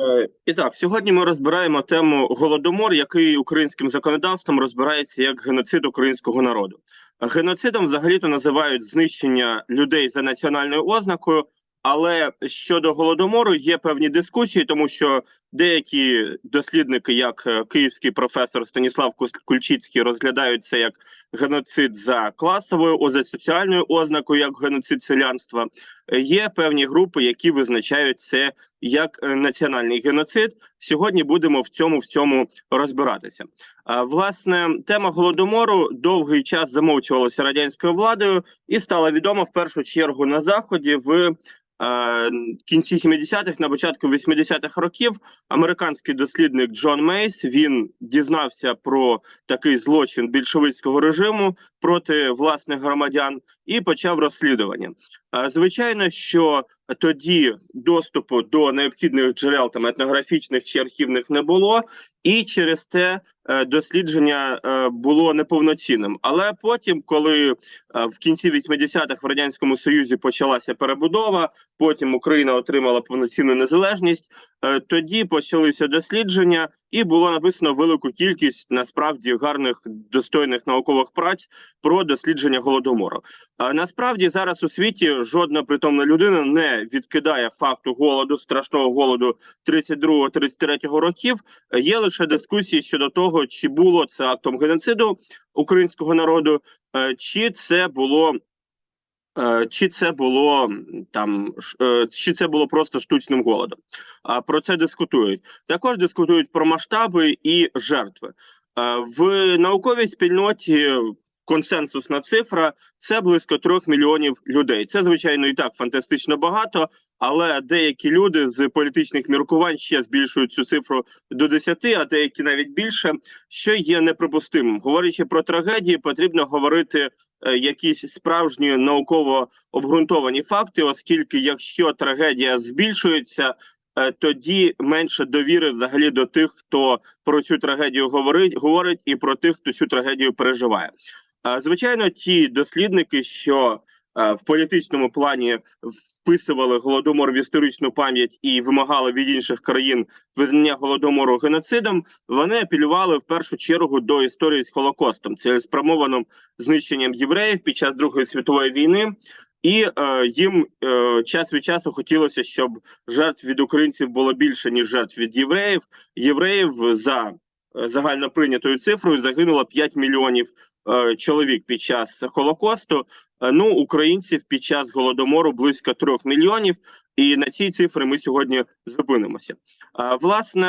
Е, І так, сьогодні ми розбираємо тему голодомор, який українським законодавством розбирається як геноцид українського народу. Геноцидом взагалі-то називають знищення людей за національною ознакою. Але щодо голодомору є певні дискусії, тому що деякі дослідники, як е, київський професор Станіслав Кульчицький, розглядають це як геноцид за класовою, за соціальною ознакою, як геноцид селянства. Е, Є певні групи, які визначають це як е, національний геноцид. Сьогодні будемо в цьому всьому розбиратися. Власне, тема голодомору довгий час замовчувалася радянською владою і стала відома в першу чергу на заході в кінці 70-х, на початку 80-х років. Американський дослідник Джон Мейс він дізнався про такий злочин більшовицького режиму проти власних громадян і почав розслідування. Звичайно, що тоді доступу до необхідних джерел там етнографічних чи архівних не було, і через те е, дослідження е, було неповноцінним. Але потім, коли е, в кінці 80-х в радянському союзі почалася перебудова, потім Україна отримала повноцінну незалежність. Тоді почалися дослідження, і було написано велику кількість насправді гарних достойних наукових праць про дослідження голодомору. А насправді зараз у світі жодна притомна людина не відкидає факту голоду, страшного голоду 32-33 років. Є лише дискусії щодо того, чи було це актом геноциду українського народу, е, чи це було. Е, Чи це було там, е, чи це було просто штучним голодом? Про це дискутують. Також дискутують про масштаби і жертви. Е, В науковій спільноті консенсусна цифра це близько трьох мільйонів людей. Це звичайно і так фантастично багато, але деякі люди з політичних міркувань ще збільшують цю цифру до 10, а деякі навіть більше, що є неприпустимим. Говорячи про трагедії, потрібно говорити е, якісь справжні науково обґрунтовані факти, оскільки якщо трагедія збільшується. е, Тоді менше довіри взагалі до тих, хто про цю трагедію говорить, говорить, і про тих, хто цю трагедію переживає. Звичайно, ті дослідники, що в політичному плані вписували голодомор в історичну пам'ять і вимагали від інших країн визнання голодомору геноцидом, вони апелювали в першу чергу до історії з Холокостом, цілеспрямованим знищенням євреїв під час Другої світової війни. І е, їм е, час від часу хотілося, щоб жертв від українців було більше ніж жертв від євреїв. Євреїв за е, загально прийнятою цифрою загинуло 5 мільйонів чоловік під час Холокосту. Е, Ну, українців під час голодомору близько трьох мільйонів, і на цій цифрі ми сьогодні зупинимося. Власне,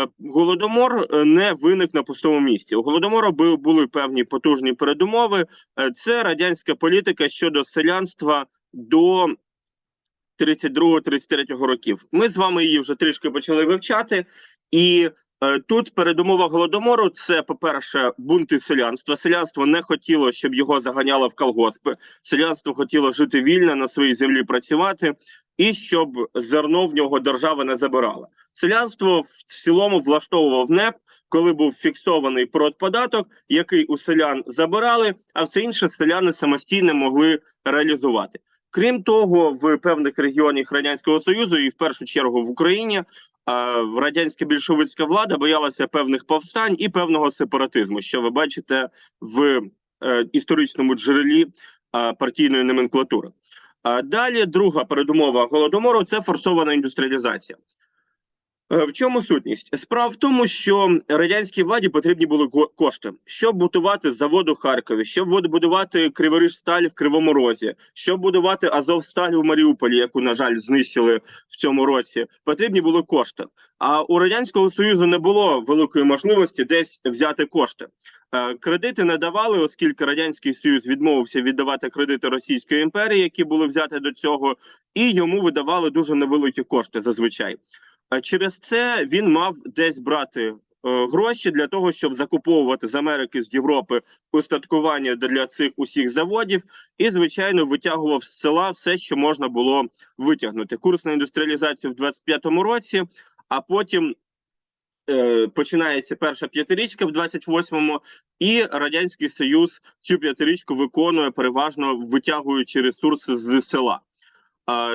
е, голодомор е, не виник на пустому місці. У голодомору бу- були певні потужні передумови. Е, Це радянська політика щодо селянства до 32-33 років. Ми з вами її вже трішки почали вивчати, і е, тут передумова голодомору це, по-перше, бунти селянства. Селянство не хотіло, щоб його заганяло в колгоспи. Селянство хотіло жити вільно на своїй землі працювати, і щоб зерно в нього держава не забирала. Селянство в цілому влаштовував НЕП, коли був фіксований продподаток, який у селян забирали, а все інше селяни самостійно могли реалізувати. Крім того, в певних регіонах радянського союзу, і в першу чергу в Україні, радянська більшовицька влада боялася певних повстань і певного сепаратизму, що ви бачите в е, історичному джерелі партійної номенклатури. Далі друга передумова голодомору це форсована індустріалізація. Е, В чому сутність? Справа в тому, що радянській владі потрібні були кошти, щоб будувати завод у Харкові, щоб буд- будувати Криворіжсталь в Кривому Розі, щоб будувати Азовсталь у Маріуполі, яку, на жаль, знищили в цьому році. Потрібні були кошти. А у радянського союзу не було великої можливості десь взяти кошти. Е, Кредити не давали, оскільки радянський союз відмовився віддавати кредити Російської імперії, які були взяті до цього, і йому видавали дуже невеликі кошти зазвичай. А через це він мав десь брати е, гроші для того, щоб закуповувати з Америки з Європи устаткування для цих усіх заводів, і звичайно витягував з села все, що можна було витягнути. Курс на індустріалізацію в 25-му році, а потім. е, Починається перша п'ятирічка в 28-му, і радянський союз цю п'ятирічку виконує переважно витягуючи ресурси з села.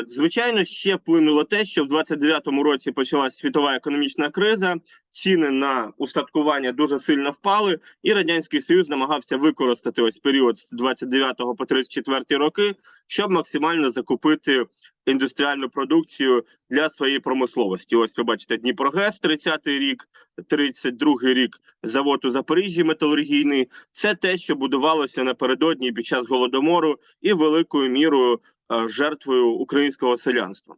Звичайно, ще вплинуло те, що в 29-му році почалась світова економічна криза, ціни на устаткування дуже сильно впали, і радянський союз намагався використати ось період з 29 по 34 роки, щоб максимально закупити індустріальну продукцію для своєї промисловості. Ось ви бачите Дніпрогес, 30-й рік, 32-й рік завод у Запоріжжі металургійний. Це те, що будувалося напередодні під час голодомору і великою мірою жертвою українського селянства.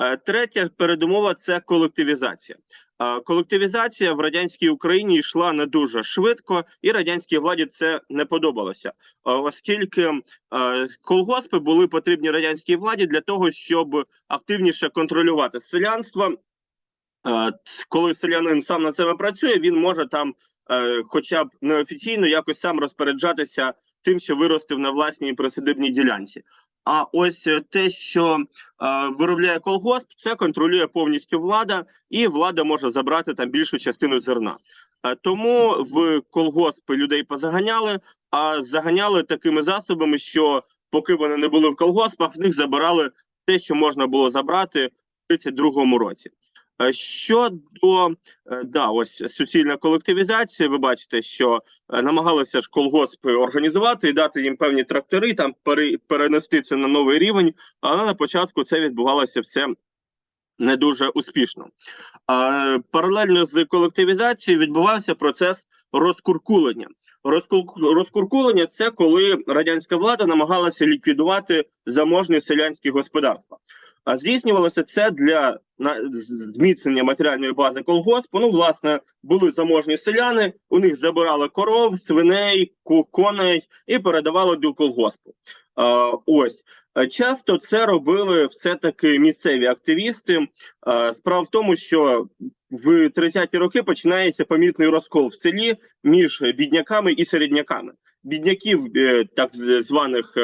Е, Третя передумова це колективізація. Е, Колективізація в радянській Україні йшла не дуже швидко, і радянській владі це не подобалося, Е, оскільки е, колгоспи були потрібні радянській владі для того, щоб активніше контролювати селянство. Е, Коли селянин сам на себе працює, він може там, е, хоча б неофіційно, якось сам розпоряджатися тим, що виростив на власній присадибній ділянці. А ось е, те, що е, виробляє колгосп, це контролює повністю влада, і влада може забрати там більшу частину зерна. Е, Тому в колгоспи людей позаганяли, а заганяли такими засобами, що поки вони не були в колгоспах, в них забирали те, що можна було забрати в 32-му році. Е, Щодо е, да, ось суцільна колективізація, ви бачите, що е, намагалися ж колгоспи організувати і дати їм певні трактори, там перенести це на новий рівень, але на початку це відбувалося все не дуже успішно. Паралельно з колективізацією відбувався процес розкуркулення. Розкуркулення це коли радянська влада намагалася ліквідувати заможні селянські господарства. Здійснювалося це для зміцнення матеріальної бази колгоспу. Ну, власне, були заможні селяни, у них забирали коров, свиней, коней і передавали до колгоспу. Ось Е, часто це робили все-таки місцеві активісти. Е, Справа в тому, що в 30-ті роки починається помітний розкол в селі між бідняками і середняками. Бідняків, е, так званих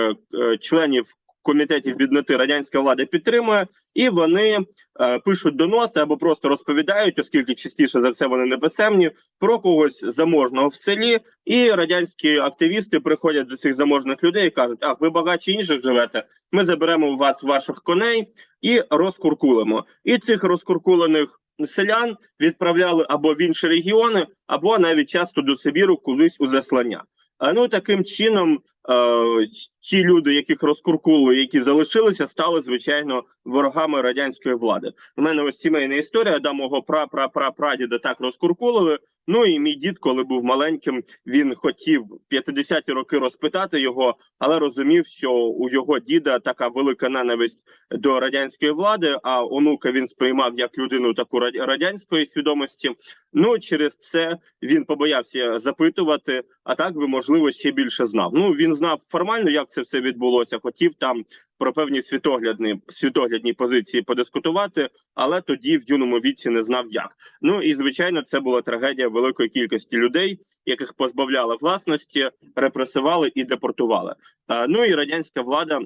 членів комітетів бідноти радянська влада підтримує, і вони е, пишуть доноси або просто розповідають, оскільки частіше за все вони неписемні, про когось заможного в селі. І радянські активісти приходять до цих заможних людей і кажуть: ах, ви багатше інших живете. Ми заберемо у вас ваших коней і розкуркулимо. І цих розкуркулених селян відправляли або в інші регіони, або навіть часто до Сибіру кудись у заслання. Ну таким чином, е, ті люди, яких розкуркули, які залишилися, стали звичайно ворогами радянської влади. У мене ось сімейна історія, да мого пра пра пра прадіда так розкуркулили. Ну і мій дід, коли був маленьким, він хотів в 50-ті роки розпитати його, але розумів, що у його діда така велика ненависть до радянської влади. А онука він сприймав як людину таку радянської свідомості. Ну через це він побоявся запитувати. А так би можливо ще більше знав. Ну він знав формально, як це все відбулося. Хотів там про певні світоглядні світоглядні позиції подискутувати, але тоді в юному віці не знав як. Ну і звичайно, це була трагедія великої кількості людей, яких позбавляли власності, репресували і депортували. А, ну і радянська влада.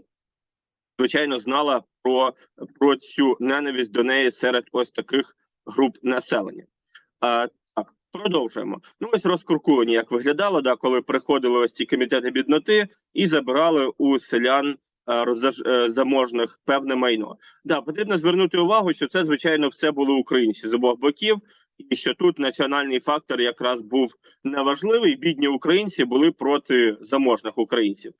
Звичайно, знала про, про цю ненависть до неї серед ось таких груп населення. А, так, продовжуємо. Ну, ось розкуркулені, як виглядало, да, коли приходили ось ці комітети бідноти і забирали у селян заможних певне майно. Да, потрібно звернути увагу, що це звичайно все були українці з обох боків, і що тут національний фактор якраз був неважливий. Бідні українці були проти заможних українців.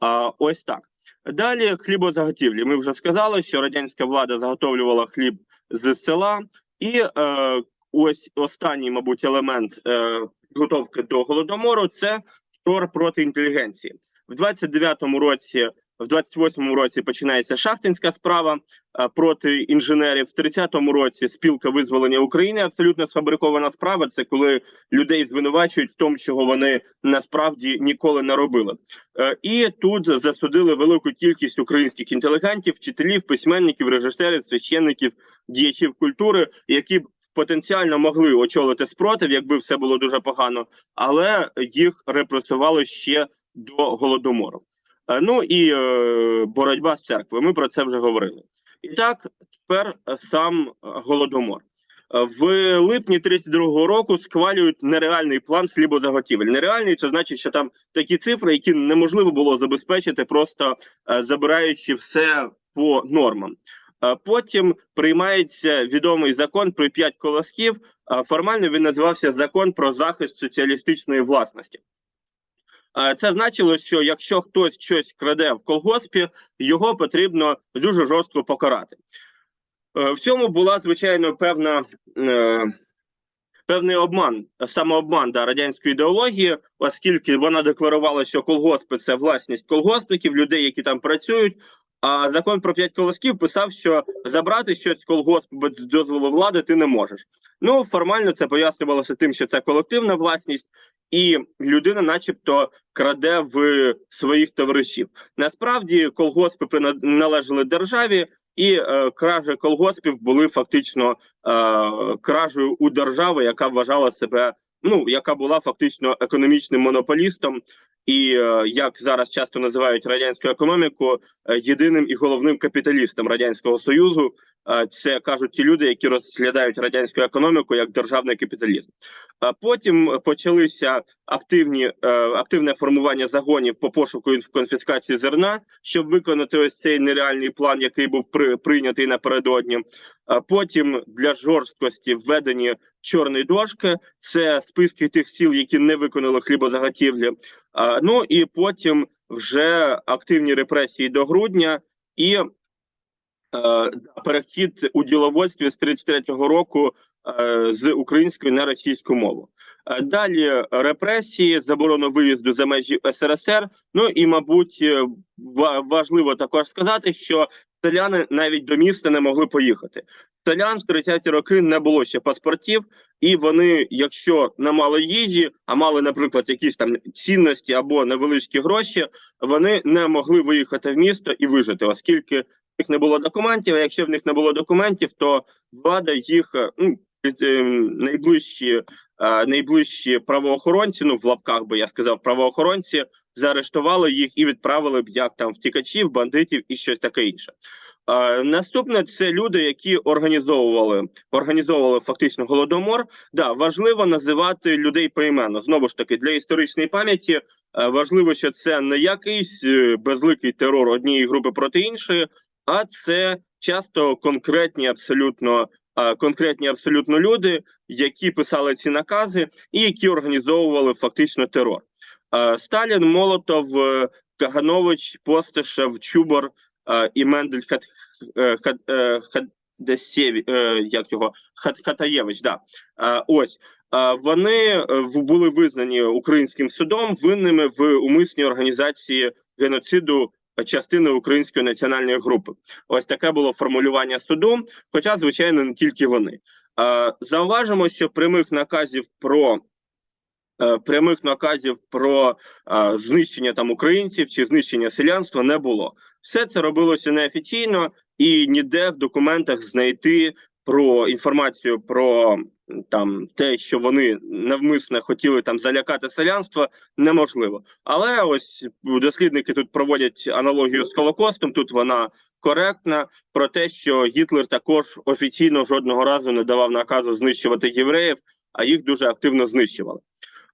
А ось так. Далі хлібозаготівлі. Ми вже сказали, що радянська влада заготовлювала хліб з села, і е, ось останній, мабуть, елемент е, підготовки до голодомору це штор проти інтелігенції. В 29-му році, в 28-му році починається шахтинська справа е, проти інженерів. В 30-му році спілка визволення України абсолютно сфабрикована справа. Це коли людей звинувачують в тому, чого вони насправді ніколи не робили. Е, І тут засудили велику кількість українських інтелігентів, вчителів, письменників, режисерів, священників, діячів культури, які б потенціально могли очолити спротив, якби все було дуже погано, але їх репресували ще до голодомору. Е, Ну і е, боротьба з церквою. Ми про це вже говорили. І так, тепер е, сам голодомор. В липні 32-го року схвалюють нереальний план хлібозаготівель. Нереальний це значить, що там такі цифри, які неможливо було забезпечити, просто забираючи все по нормам. Потім приймається відомий закон про п'ять колосків. Формально він називався Закон про захист соціалістичної власності. Це значило, що якщо хтось щось краде в колгоспі, його потрібно дуже жорстко покарати. Е, В цьому була звичайно певна е, певний обман, самообман да, радянської ідеології, оскільки вона декларувала, що колгоспи це власність колгоспників, людей, які там працюють. А закон про п'ять колосків писав, що забрати щось з колгоспу без дозволу влади ти не можеш. Ну формально це пояснювалося тим, що це колективна власність, і людина, начебто, краде в своїх товаришів. Насправді колгоспи належали державі, і е, кражі колгоспів були фактично е, кражею у держави, яка вважала себе, ну яка була фактично економічним монополістом, і е, як зараз часто називають радянську економіку, е, єдиним і головним капіталістом радянського союзу. Е, це кажуть ті люди, які розглядають радянську економіку як державний капіталізм. Потім почалися активні активне формування загонів по пошуку і конфіскації зерна, щоб виконати ось цей нереальний план, який був при, прийнятий напередодні. Потім для жорсткості введені чорні дошки. Це списки тих сіл, які не виконали хлібозаготівлі. Ну і потім вже активні репресії до грудня і е, перехід у діловодстві з 33-го року е, з української на російську мову. Е, Далі репресії, заборона виїзду за межі СРСР. Ну і, мабуть, важливо також сказати, що селяни навіть до міста не могли поїхати. Селян в 30-ті роки не було ще паспортів, і вони, якщо не мали їжі, а мали, наприклад, якісь там цінності або невеличкі гроші, вони не могли виїхати в місто і вижити, оскільки в них не було документів. А якщо в них не було документів, то влада їх е, ну, е, найближчі, е, найближчі правоохоронці, ну в лапках би я сказав, правоохоронці заарештували їх і відправили б як там втікачів, бандитів і щось таке інше. Наступне це люди, які організовували організовували фактично голодомор. Да, важливо називати людей поіменно. Знову ж таки, для історичної пам'яті е, важливо, що це не якийсь е, безликий терор однієї групи проти іншої, а це часто конкретні абсолютно. Конкретні абсолютно люди, які писали ці накази і які організовували фактично терор. Сталін, Молотов, е, Каганович, Постишев, Чубар е, і Мендель Хат, е, Хат, е, Хадесєві, е, як його Хат, Хатаєвич. Да. Е, ось е, вони е, були визнані українським судом винними в умисній організації геноциду частини української національної групи. Ось таке було формулювання суду. Хоча, звичайно, не тільки вони. Е, Зауважимо, що прямих наказів про е, прямих наказів про е, знищення там українців чи знищення селянства не було. Все це робилося неофіційно і ніде в документах знайти про інформацію про там те, що вони навмисно хотіли там залякати селянство, неможливо. Але ось дослідники тут проводять аналогію з Холокостом. Тут вона коректна про те, що Гітлер також офіційно жодного разу не давав наказу знищувати євреїв, а їх дуже активно знищували.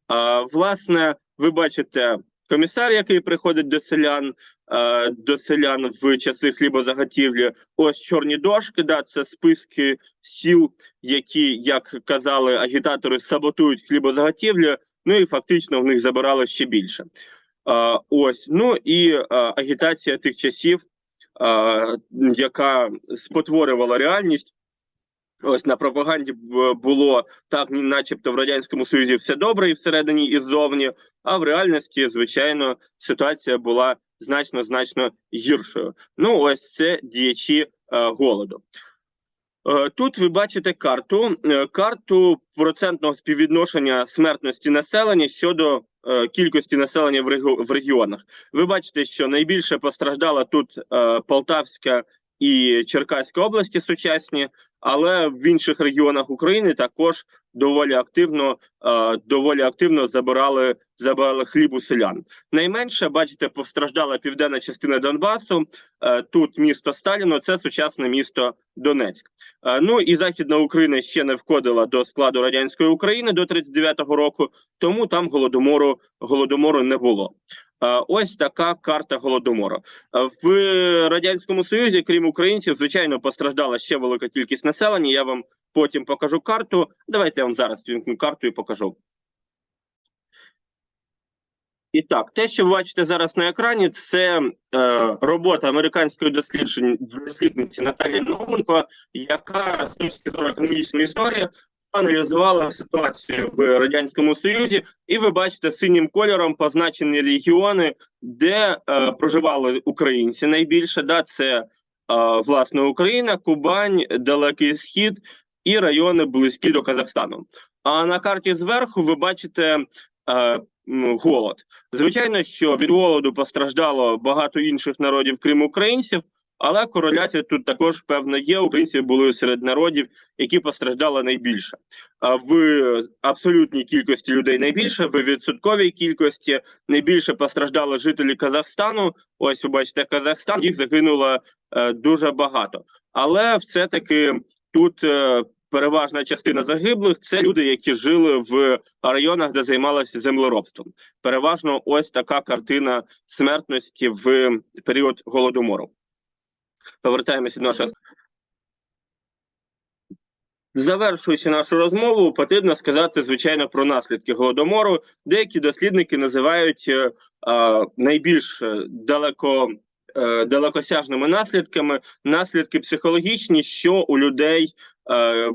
А, власне, ви бачите комісар, який приходить до селян, е, до селян в часи хлібозаготівлі. Ось чорні дошки. Да, це списки сіл, які, як казали агітатори, саботують хлібозаготівлю. Ну і фактично в них забирали ще більше. Е, ось ну і е, агітація тих часів, е, яка спотворювала реальність. Ось на пропаганді було так, начебто в радянському союзі все добре і всередині, і ззовні. А в реальності, звичайно, ситуація була значно значно гіршою. Ну, ось це діячі е, голоду. Е, Тут ви бачите карту, е, карту процентного співвідношення смертності населення щодо кількості населення в, регіо- в регіонах. Ви бачите, що найбільше постраждала тут Полтавська і Черкаська області сучасні, але в інших регіонах України також доволі активно, е, доволі активно забирали, забирали хліб у селян. Найменше, бачите, постраждала південна частина Донбасу. Е, тут місто Сталіно, це сучасне місто Донецьк. Е, Ну і Західна Україна ще не входила до складу радянської України до 39-го року, тому там голодомору голодомору не було. Ось така карта голодомору. Е, В радянському союзі, крім українців, звичайно, постраждала ще велика кількість населення. Я вам потім покажу карту. Давайте я вам зараз вімкну карту і покажу. І так, те, що ви бачите зараз на екрані, це е, робота американської дослідниці Наталії Науменко, яка з точки зору економічної історії аналізувала ситуацію в радянському союзі, і ви бачите синім кольором позначені регіони, де е, проживали українці найбільше. Да, це е, власне Україна, Кубань, Далекий Схід і райони близькі до Казахстану. А на карті зверху ви бачите е, голод. Звичайно, що від голоду постраждало багато інших народів, крім українців. Але кореляція тут також певна є. Українці були серед народів, які постраждали найбільше. В абсолютній кількості людей найбільше, в відсотковій кількості найбільше постраждали жителі Казахстану. Ось ви бачите, Казахстан їх загинуло е, дуже багато. Але все-таки тут е, переважна частина загиблих це люди, які жили в районах, де займалися землеробством. Переважно, ось така картина смертності в період голодомору. Повертаємося до нашого. Завершуючи нашу розмову, потрібно сказати звичайно про наслідки голодомору. Деякі дослідники називають е, е, найбільш далеко е, далекосяжними наслідками наслідки психологічні, що у людей е,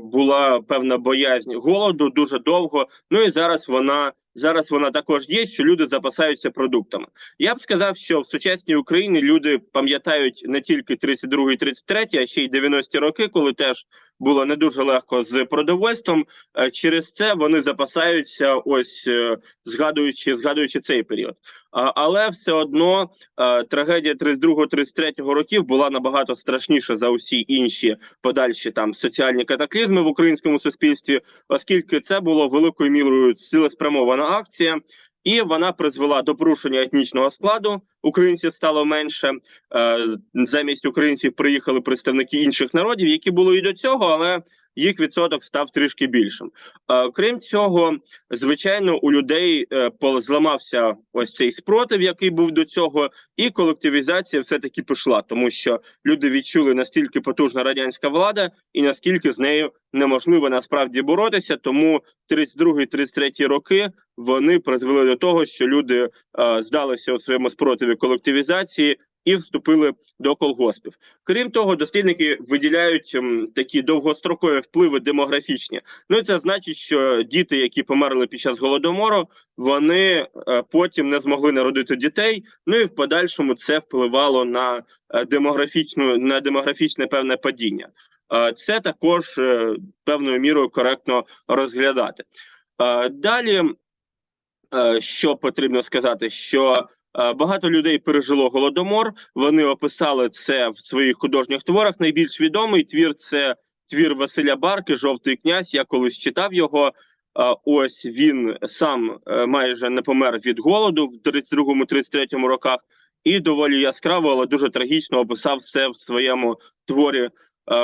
була певна боязнь голоду дуже довго. Ну і зараз вона зараз вона також є, що люди запасаються продуктами. Я б сказав, що в сучасній Україні люди пам'ятають не тільки 32-33, а ще й 90-ті роки, коли теж було не дуже легко з продовольством. Е, Через це вони запасаються, ось е, згадуючи, згадуючи цей період. Але все одно е, трагедія 32-33 років була набагато страшніша за усі інші подальші там соціальні катаклізми в українському суспільстві, оскільки це було великою мірою цілеспрямована акція. І вона призвела до порушення етнічного складу. Українців стало менше. Е, замість українців приїхали представники інших народів, які були і до цього, але їх відсоток став трішки більшим. Е, крім цього, звичайно, у людей е, зламався ось цей спротив, який був до цього, і колективізація все таки пішла, тому що люди відчули настільки потужна радянська влада, і наскільки з нею неможливо насправді боротися. Тому 32-33 роки вони призвели до того, що люди е, здалися у своєму спротиві колективізації і вступили до колгоспів. Крім того, дослідники виділяють ем, такі довгострокові впливи демографічні. Ну це значить, що діти, які померли під час голодомору, вони е, потім не змогли народити дітей. Ну і в подальшому це впливало на е, демографічну на демографічне певне падіння. Е, Це також певною мірою коректно розглядати. Далі, що потрібно сказати, що багато людей пережило голодомор. Вони описали це в своїх художніх творах. Найбільш відомий твір це твір Василя Барки, Жовтий князь. Я колись читав його. Е, Ось він сам е, майже не помер від голоду в 32-33 роках, і доволі яскраво, але дуже трагічно описав все в своєму творі е,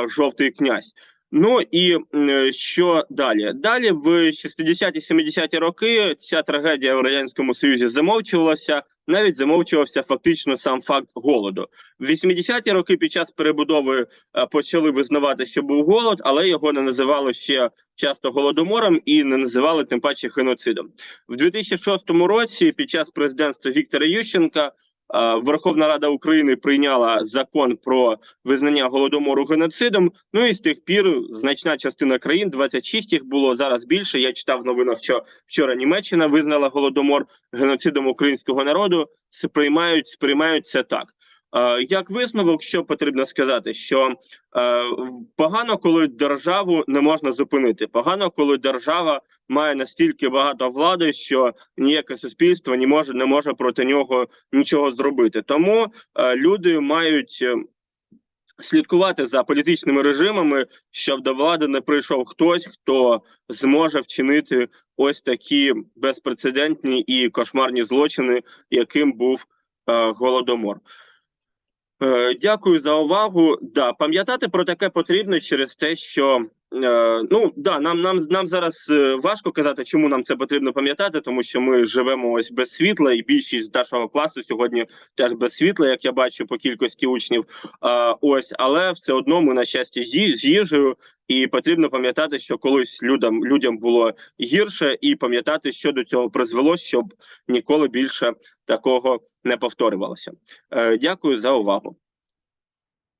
Жовтий князь. Ну і е, що далі? Далі в 60-70-ті роки ця трагедія в радянському союзі замовчувалася. Навіть замовчувався фактично сам факт голоду. В 80-ті роки під час перебудови е, почали визнавати, що був голод, але його не називали ще часто голодомором і не називали тим паче геноцидом. В 2006 році, під час президентства Віктора Ющенка, Верховна Рада України прийняла закон про визнання голодомору геноцидом. Ну і з тих пір значна частина країн, 26 їх було зараз більше. Я читав в новинах, що вчора Німеччина визнала голодомор геноцидом українського народу. Сприймають сприймають це так. Е, Як висновок, що потрібно сказати, що е, погано, коли державу не можна зупинити. Погано, коли держава має настільки багато влади, що ніяке суспільство не може не може проти нього нічого зробити. Тому е, люди мають е, слідкувати за політичними режимами, щоб до влади не прийшов хтось, хто зможе вчинити ось такі безпрецедентні і кошмарні злочини, яким був е, голодомор. Е, Дякую за увагу. Да, пам'ятати про таке потрібно через те, що ну да, нам нам нам зараз е, важко казати, чому нам це потрібно пам'ятати, тому що ми живемо ось без світла, і більшість нашого класу сьогодні теж без світла, як я бачу по кількості учнів. Е, ось, але все одно ми на щастя з їжею, і потрібно пам'ятати, що колись людям людям було гірше, і пам'ятати, що до цього призвело, щоб ніколи більше такого не повторювалося. Е, дякую за увагу.